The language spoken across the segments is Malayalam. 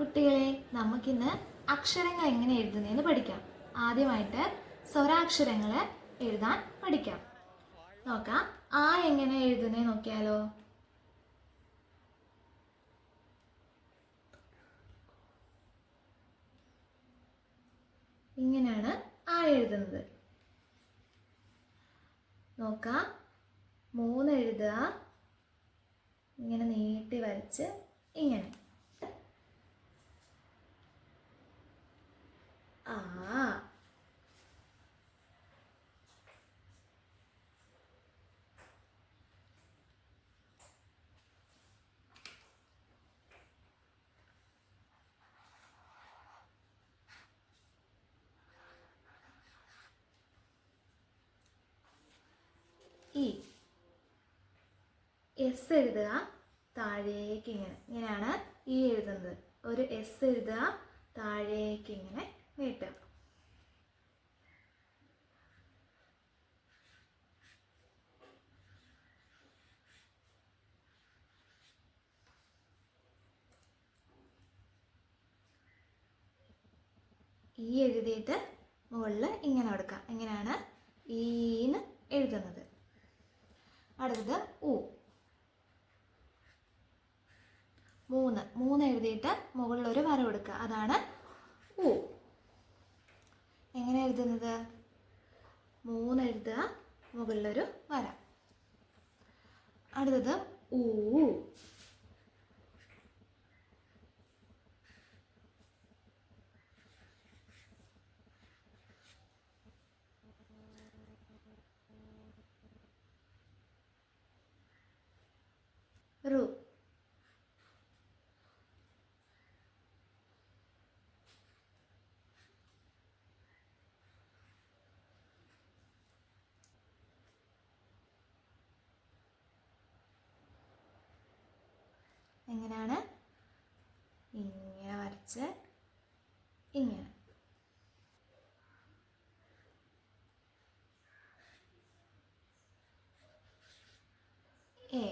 കുട്ടികളെ നമുക്കിന്ന് അക്ഷരങ്ങൾ എങ്ങനെ എഴുതുന്നതെന്ന് പഠിക്കാം. ആദ്യമായിട്ട് സ്വരാക്ഷരങ്ങൾ എഴുതാൻ പഠിക്കാം. നോക്കാം ആ എങ്ങനെ എഴുതുന്നേ നോക്കിയാലോ. ഇങ്ങനെയാണ് ആ എഴുതുന്നത്. നോക്കാം മൂന്ന് എഴുതുക. ഇങ്ങനെ നീട്ടി വരച്ച് ഇങ്ങനെ. ആ. ഇ എസ് എഴുതുക താഴേക്ക് ഇങ്ങനെ. ഇങ്ങനെയാണ് ഈ എഴുതുന്നത്. ഒരു എസ് എഴുതുക താഴേക്ക് ഇങ്ങനെ. നീട്ടുക ഈ എഴുതിയിട്ട് മുകളിൽ ഇങ്ങനെ കൊടുക്കാം. എങ്ങനെയാണ്? ഈന്ന് എഴുതുന്നത്. അടുത്തത് ഉ മൂന്ന്. മൂന്ന് എഴുതിയിട്ട് മുകളിൽ ഒരു വര കൊടുക്കുക. അതാണ് ഉ എങ്ങനെ എഴുതുന്നത്? മൂന്ന് എഴുതുക മുകളിലൊരു വര. അടുത്തത് ഊ. റു. എങ്ങനെയാണ്? ഇങ്ങനെ വരച്ച് ഇങ്ങനെ. എ.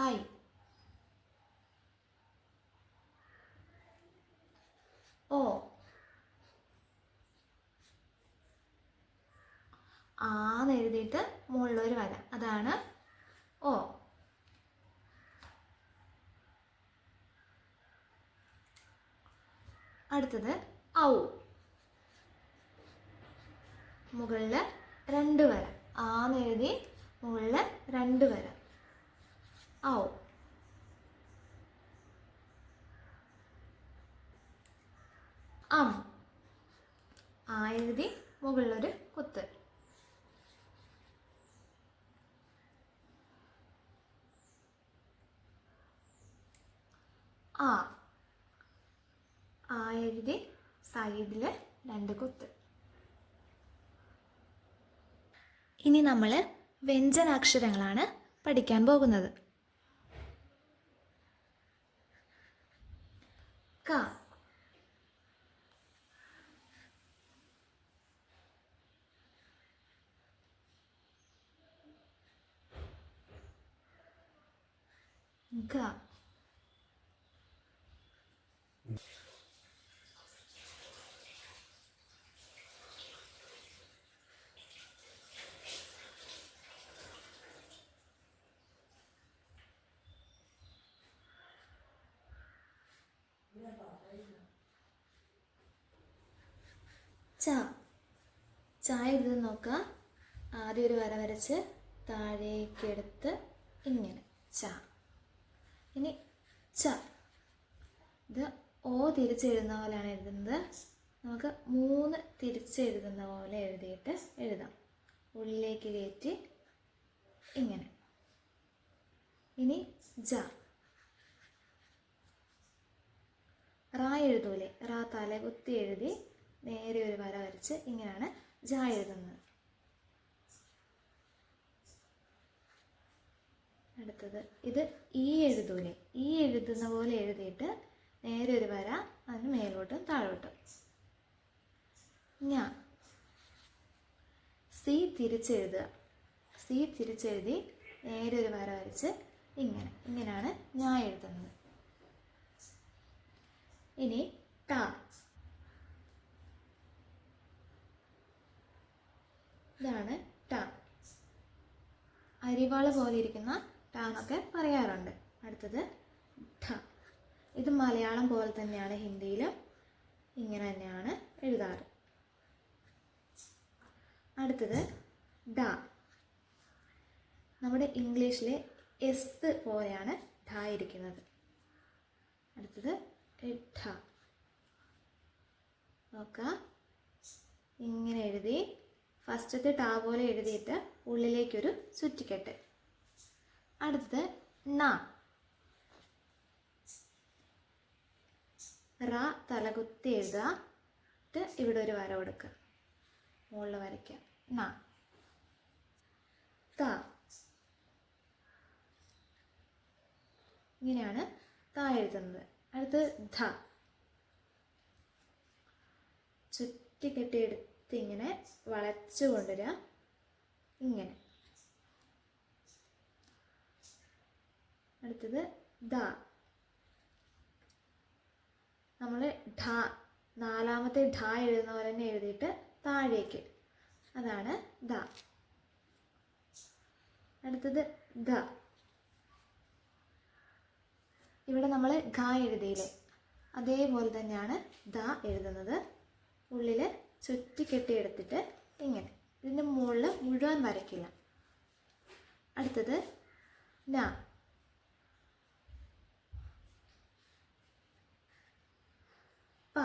ഐ ഓ ആന്ന് എഴുതിയിട്ട് മുകളിലൊരു വര. അതാണ് ഓ. അടുത്തത് ഔ. മുകളിൽ രണ്ട് വര. ആന്ന് എഴുതി മുകളിൽ രണ്ട് വര. ഔ. അം. ആ എഴുതി മുകളിലൊരു കുത്ത്. ആ. ആ എഴുതി സൈഡിൽ രണ്ട് കുത്ത്. ഇനി നമ്മൾ വ്യഞ്ജനാക്ഷരങ്ങളാണ് പഠിക്കാൻ പോകുന്നത്. ക. ഗ. ച ച എഴുതി നോക്കുക ആദ്യം ഒരു വര വരച്ച് താഴേക്ക് എടുത്ത് ഇങ്ങനെ. ച. ഇനി ച. ഇത് ഓ തിരിച്ചെഴുതുന്ന പോലെയാണ് എഴുതുന്നത്. നമുക്ക് മൂന്ന് തിരിച്ചെഴുതുന്ന പോലെ എഴുതിയിട്ട് എഴുതാം. ഉള്ളിലേക്ക് കയറ്റി ഇങ്ങനെ. ഇനി ജ. എഴുതൂലേ റാ തല കുത്തി എഴുതി നേരെ ഒരു വര വരച്ച് ഇങ്ങനെയാണ് ജ എഴുതുന്നത്. അടുത്തത് ഇത് ഈ എഴുതൂലേ? ഈ എഴുതുന്ന പോലെ എഴുതിയിട്ട് നേരെ ഒരു വര അതിന് മേലോട്ടും താഴോട്ടും. ഞാ. സി തിരിച്ചെഴുതുക. സി തിരിച്ചെഴുതി നേരെ ഒരു വര വരച്ച് ഇങ്ങനെ. ഇങ്ങനെയാണ് ഞാൻ എഴുതുന്നത്. ഇനി ത ഇതാണ് ട. അരിവാൾ പോലെ ഇരിക്കുന്ന ട എന്നൊക്കെ പറയാറുണ്ട്. അടുത്തത് ഠ. ഇത് മലയാളം പോലെ തന്നെയാണ് ഹിന്ദിയിലും ഇങ്ങനെ തന്നെയാണ് എഴുതാറ്. അടുത്തത് ഡ. നമ്മുടെ ഇംഗ്ലീഷിലെ എസ് പോലെയാണ് ഢ ഇരിക്കുന്നത്. അടുത്തത് ഠ നോക്കാം. ഇങ്ങനെ എഴുതി. ഫസ്റ്റത്തെ ടാ പോലെ എഴുതിയിട്ട് ഉള്ളിലേക്കൊരു ചുറ്റിക്കെട്ട്. അടുത്തത് ന റ തലകുത്തി എഴുതുക. ഇവിടെ ഒരു വര കൊടുക്കുക. മുകളിൽ വരയ്ക്കുക. ന ത. ഇങ്ങനെയാണ് ത എഴുതുന്നത്. അടുത്ത് ധ. ചുറ്റിക്കെട്ടിയെടുത്ത് ഇങ്ങനെ വളച്ചു കൊണ്ടുവരിക. ഇങ്ങനെ. അടുത്തത് ദ നമ്മൾ ഢ നാലാമത്തെ ഢ എഴുതുന്ന പോലെ തന്നെ എഴുതിയിട്ട് താഴേക്ക്. അതാണ് ദ അടുത്തത് ദ ഇവിടെ നമ്മൾ ഘ എഴുതിയില്ലേ? അതേപോലെ തന്നെയാണ് ദ എഴുതുന്നത്. ഉള്ളിൽ ചുറ്റി കെട്ടിയെടുത്തിട്ട് ഇങ്ങനെ. ഇതിന്റെ മുകളിൽ മുഴുവൻ വരയ്ക്കില്ല. അടുത്തത് ന. പ.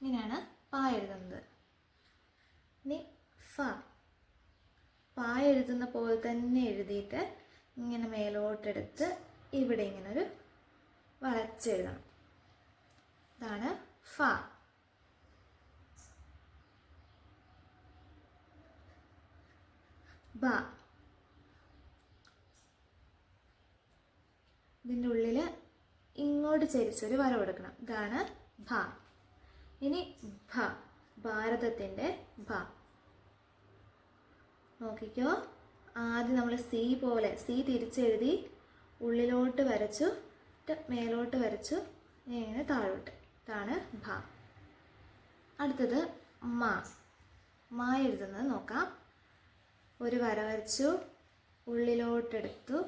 ഇങ്ങനെയാണ് പ എഴുതുന്നത്. ഇനി ഫ. എഴുതുന്ന പോലെ തന്നെ എഴുതിയിട്ട് ഇങ്ങനെ മേലോട്ടെടുത്ത് ഇവിടെ ഇങ്ങനെ ഒരു വളച്ചെഴുതണം ഇതാണ് ഫ. ബ. ഇതിന്റെ ഉള്ളിൽ ഇങ്ങോട്ട് ചരിച്ചൊരു വര കൊടുക്കണം. ഇതാണ് ഭ. ഇനി ഭ. ഭാരതത്തിന്റെ ഭ. നോക്കിക്കോ. ആദ്യം നമ്മൾ സി പോലെ സി തിരിച്ചെഴുതി ഉള്ളിലോട്ട് വരച്ചു ട്ട് മേലോട്ട് വരച്ചു ഇങ്ങനെ താഴോട്ട്. ഇതാണ് ഭ. അടുത്തത് മാ. മാ എഴുതുന്നത് നോക്കാം. ഒരു വര വരച്ചു ഉള്ളിലോട്ടെടുത്തു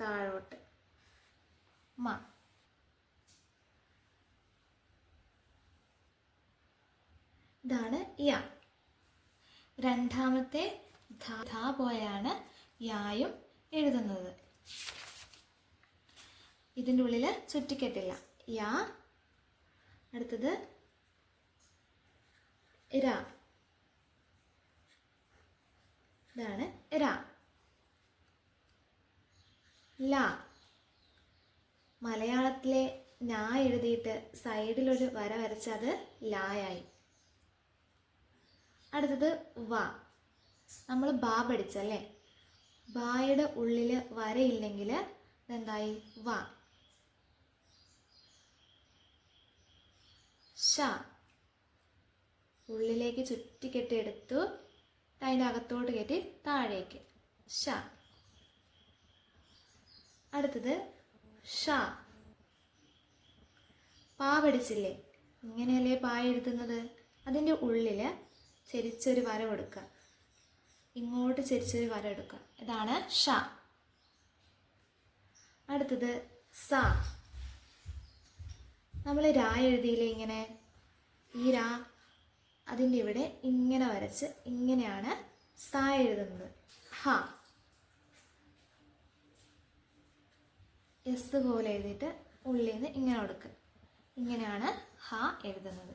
താഴോട്ട്. മാ. ഇതാണ് യ. രണ്ടാമത്തെ ധ പോയാണ് യായും എഴുതുന്നത്. ഇതിന്റെ ഉള്ളിൽ ചുറ്റിക്കെട്ടില്ല. യാ അടുത്തത് രാ. ഇതാണ് രാ. ല. മലയാളത്തിലെ ഞാ എഴുതിയിട്ട് സൈഡിലൊരു വര വരച്ചത് ലായായി. അടുത്തത് വ. നമ്മൾ ബാ പഠിച്ചല്ലേ? ബായുടെ ഉള്ളിൽ വരയില്ലെങ്കിൽ ഇതെന്തായി? വ. ഷ ഉള്ളിലേക്ക് ചുറ്റിക്കെട്ടി എടുത്തു അതിന്റെ അകത്തോട്ട് കയറ്റി താഴേക്ക്. ഷ അടുത്തത് ഷ പാ പഠിച്ചില്ലേ? ഇങ്ങനെയല്ലേ പാ എഴുതുന്നത്? അതിന്റെ ഉള്ളിൽ ചെരിച്ചൊരു വര കൊടുക്കുക. ഇങ്ങോട്ട് ചരിച്ചൊരു വര എടുക്കുക. ഇതാണ് ഷ. അടുത്തത് സ. നമ്മൾ രാ എഴുതിയില്ലേ ഇങ്ങനെ? ഈ രാ അതിന്റെ ഇവിടെ ഇങ്ങനെ വരച്ച് ഇങ്ങനെയാണ് സ എഴുതുന്നത്. ഹ. എസ് പോലെ എഴുതിയിട്ട് ഉള്ളിൽ നിന്ന് ഇങ്ങനെ കൊടുക്കുക ഇങ്ങനെയാണ് ഹ എഴുതുന്നത്.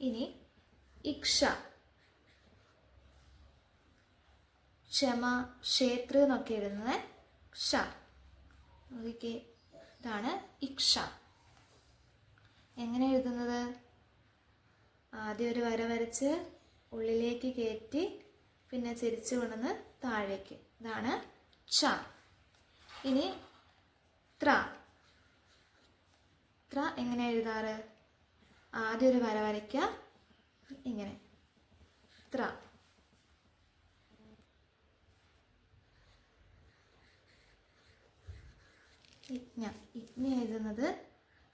ഇനി ഇക്ഷ. ക്ഷമ ക്ഷേത്ര എന്നൊക്കെ എഴുതുന്നത് ക്ഷ. നോക്കിക്കേ ഇതാണ് ഇക്ഷ എങ്ങനെ എഴുതുന്നത്? ആദ്യം ഒരു വര വരച്ച് ഉള്ളിലേക്ക് കയറ്റി പിന്നെ ചിരിച്ചു കൊണ്ടുവന്ന് താഴേക്ക്. ഇതാണ് ക്ഷ. ഇനി ത്ര. ത്ര എങ്ങനെ എഴുതാറ്? ആദ്യം ഒരു വര വരയ്ക്കുക ഇങ്ങനെ. ത്ര. ഇജ്ഞ ഇജ്ഞ എഴുതുന്നത്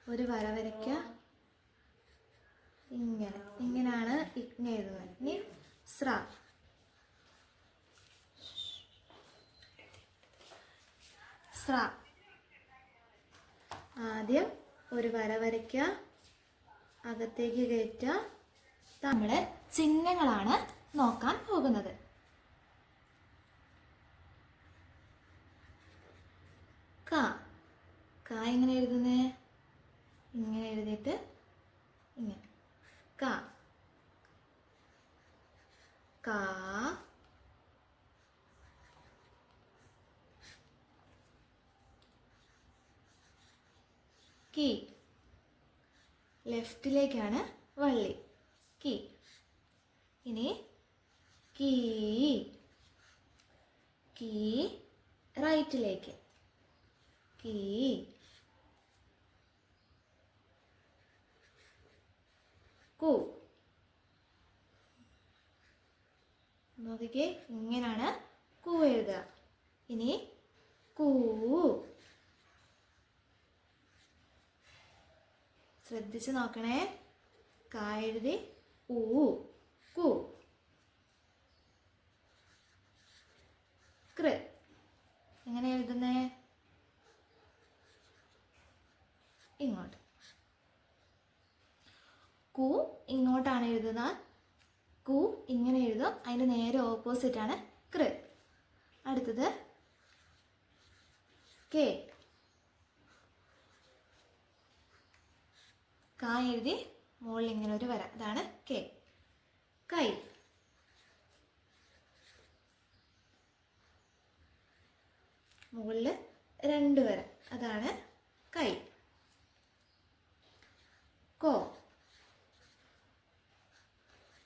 ഒരു വര വരയ്ക്കുക ഇങ്ങനെ ഇങ്ങനെയാണ് ഇജ്ഞ എഴുതുന്നത്. ഇനി സ്ര സ്ര ആദ്യം ഒരു വര വരയ്ക്കുക അകത്തേക്ക് കയറ്റുക. നമ്മൾ ചിഹ്നങ്ങളാണ് നോക്കാൻ പോകുന്നത്. ക. ക എങ്ങനെ എഴുതുന്നേ? ഇങ്ങനെ എഴുതിയിട്ട് ഇങ്ങനെ. ക. കാ. കീ. ലെഫ്റ്റിലേക്കാണ് വള്ളി. കീ. ഇനി കീ. കീ റൈറ്റിലേക്ക്. കീ. കു നോക്കിക്കേ ഇങ്ങനെയാണ് കൂ എഴുതുക. ഇനി കൂ. ശ്രദ്ധിച്ച് നോക്കണേ. കാ ഊ കൂ. കൃ എങ്ങനെ എഴുതുന്നേ ഇങ്ങോട്ട് കു ഇങ്ങോട്ടാണ് എഴുതുന്നത്. കു ഇങ്ങനെ എഴുതും. അതിന്റെ നേരെ ഓപ്പോസിറ്റ് ആണ് കൃ. അടുത്തത് കെ. കാ എഴുതി മുകളിൽ ഇങ്ങനെ ഒരു വര. അതാണ് കെ. കൈ. മുകളിൽ രണ്ട് വര. അതാണ് കൈ. കോ.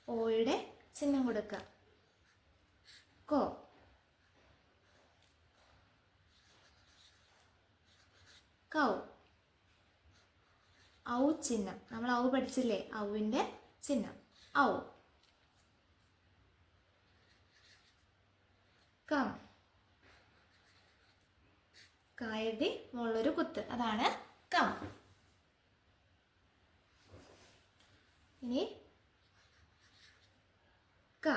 ഓയുടെ ചിഹ്നം കൊടുക്കുക കോ. കൗ. ഔ ചിഹ്നം. നമ്മൾ ഔ പഠിച്ചില്ലേ? ഔവിന്റെ ചിഹ്നം. ഔ. കം. കായതി മുകളിലൊരു കുത്ത്. അതാണ് കം. ഇനി ക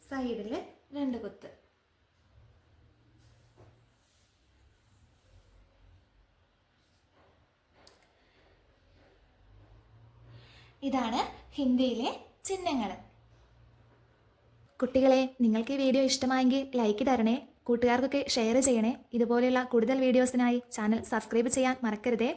സൈഡിൽ രണ്ട് കുത്ത് ഇതാണ് ഹിന്ദിയിലെ ചിഹ്നങ്ങൾ കുട്ടികളെ നിങ്ങൾക്ക് ഈ വീഡിയോ ഇഷ്ടമായെങ്കിൽ ലൈക്ക് തരണേ കൂട്ടുകാർക്കൊക്കെ ഷെയർ ചെയ്യണേ. ഇതുപോലെയുള്ള കൂടുതൽ വീഡിയോസിനായി ചാനൽ സബ്സ്ക്രൈബ് ചെയ്യാൻ മറക്കരുതേ.